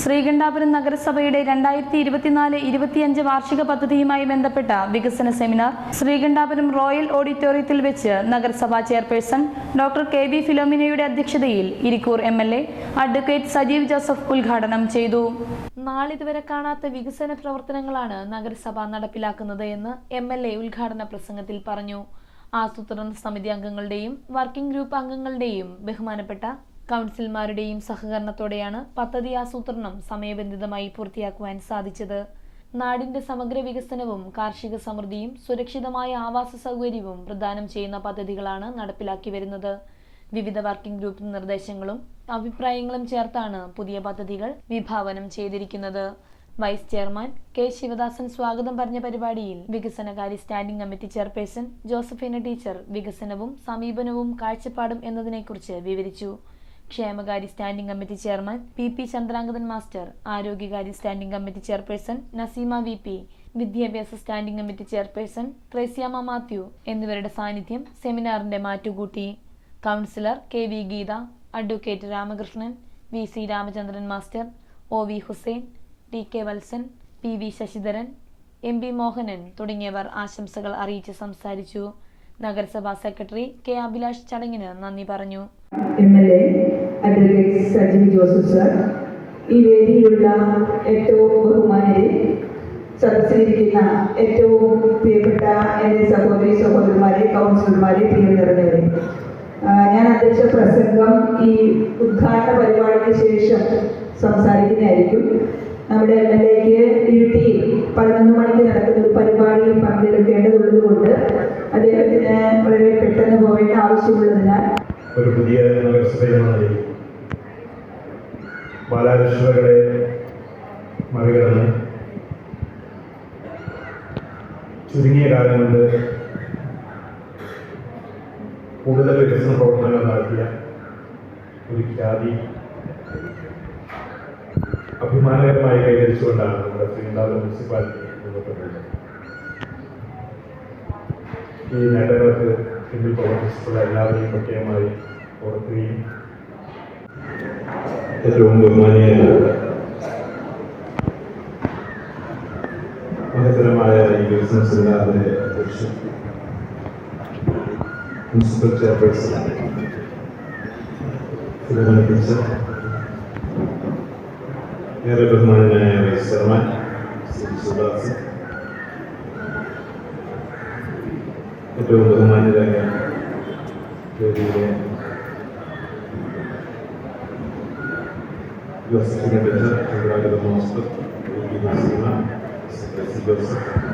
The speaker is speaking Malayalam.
ശ്രീകണ്ഠാപുരം നഗരസഭയുടെ രണ്ടായിരത്തി ഇരുപത്തിനാല് ഇരുപത്തിയഞ്ച് വാർഷിക പദ്ധതിയുമായി ബന്ധപ്പെട്ട വികസന സെമിനാർ ശ്രീകണ്ഠാപുരം റോയൽ ഓഡിറ്റോറിയത്തിൽ വെച്ച് നഗരസഭാ ചെയർപേഴ്സൺ ഡോക്ടർ കെ ബി ഫിലോമിനയുടെ അധ്യക്ഷതയിൽ Irikkur M L A advocate Sajeev Joseph ഉദ്ഘാടനം ചെയ്തു. നാളിതുവരെ കാണാത്ത വികസന പ്രവർത്തനങ്ങളാണ് നഗരസഭ നടപ്പിലാക്കുന്നത് എന്ന് എം എൽ എ ഉദ്ഘാടന പ്രസംഗത്തിൽ പറഞ്ഞു. ആസൂത്രണ സമിതി അംഗങ്ങളുടെയും വർക്കിംഗ് ഗ്രൂപ്പ് അംഗങ്ങളുടെയും ബഹുമാനപ്പെട്ട കൗൺസിൽമാരുടെയും സഹകരണത്തോടെയാണ് പദ്ധതി ആസൂത്രണം സമയബന്ധിതമായി പൂർത്തിയാക്കുവാൻ സാധിച്ചത്. നാടിന്റെ സമഗ്ര വികസനവും കാർഷിക സമൃദ്ധിയും സുരക്ഷിതമായ ആവാസ സൗകര്യവും പ്രദാനം ചെയ്യുന്ന പദ്ധതികളാണ് നടപ്പിലാക്കി വരുന്നത്. വിവിധ വർക്കിംഗ് ഗ്രൂപ്പ് നിർദ്ദേശങ്ങളും അഭിപ്രായങ്ങളും ചേർത്താണ് പുതിയ പദ്ധതികൾ വിഭാവനം ചെയ്തിരിക്കുന്നത്. വൈസ് ചെയർമാൻ കെ ശിവദാസൻ സ്വാഗതം പറഞ്ഞ പരിപാടിയിൽ വികസനകാര്യ standing committee chairperson Josephina teacher വികസനവും സമീപനവും കാഴ്ചപ്പാടും എന്നതിനെക്കുറിച്ച് വിവരിച്ചു. ക്ഷേമകാര്യ standing committee chairman P P Chandrangathan master ആരോഗ്യകാര്യ standing committee chairperson Naseema V P വിദ്യാഭ്യാസ standing committee chairperson Threasyamma Mathew എന്നിവരുടെ സാന്നിധ്യം സെമിനാറിന്റെ മാറ്റുകൂട്ടി. Councillor K V Geetha advocate Ramakrishnan V C Ramachandran master O V Hussain T K Valsan P V Sasidharan M P Mohanan തുടങ്ങിയവർ ആശംസകൾ അറിയിച്ച് സംസാരിച്ചു. നഗരസഭാ സെക്രട്ടറി കെ അഭിലാഷ് ചടങ്ങിന് നന്ദി പറഞ്ഞു. ഈ വേദിയിലുള്ള ഏറ്റവും ബഹുമാനരെ സദസ്സിലിരിക്കുന്ന ഏറ്റവും പ്രിയപ്പെട്ട എന്റെ സഹോദരി സഹോദരന്മാരെ കൗൺസിലർമാരെ പ്രിയം നിറഞ്ഞവരെ. ആ, ഞാൻ അധ്യക്ഷ പ്രസംഗം ഈ ഉദ്ഘാടന പരിപാടിക്ക് ശേഷം സംസാരിക്കുന്നതായിരിക്കും. നമ്മുടെ എം എൽ എക്ക് ഇരുട്ടി പതിനൊന്ന് മണിക്ക് നടക്കുന്ന ഒരു പരിപാടിയിൽ പങ്കെടുക്കേണ്ടതുള്ളത് കൊണ്ട് അദ്ദേഹത്തിന് വളരെ പെട്ടെന്ന് പോകേണ്ട ആവശ്യമുള്ളതിനാൽ ഒരു പുതിയ നഗരസഭയുമായി ബാലാരിഷ്ടതകളെ മറികടന്ന് ചുരുങ്ങിയ കാലം കൊണ്ട് കൂടുതൽ വികസന പ്രവർത്തനങ്ങൾ നടത്തിയ ഒരു ഖ്യാതി അഭിമാനകരമായി കൈവരിച്ചുകൊണ്ടാണ് നമ്മുടെ ശ്രീണ്ടാവ് മുനിസിപ്പാലിറ്റി പോകുന്നത് ഈ നേട്ടങ്ങൾക്ക് പിന്നിൽ പ്രവർത്തിച്ചിട്ടുള്ള എല്ലാവരെയും പ്രത്യേകമായി ഓർക്കുകയും ഏറ്റവും ബഹുമാനീയനായ മഹത്തരമായ ഈ വികസന സെമിനാറിന്റെ അധ്യക്ഷൻ മുനിസിപ്പൽ ചെയർപേഴ്സൺ ടീച്ചർ ഏറെ ബഹുമാനായ വൈസ് ചെയർമാൻ ശ്രീ സുദാസൻ ഏറ്റവും ബഹുമാന്യരായ വേദിയിലെ Josephine teacher Chandragatha master Naseema, C. Joseph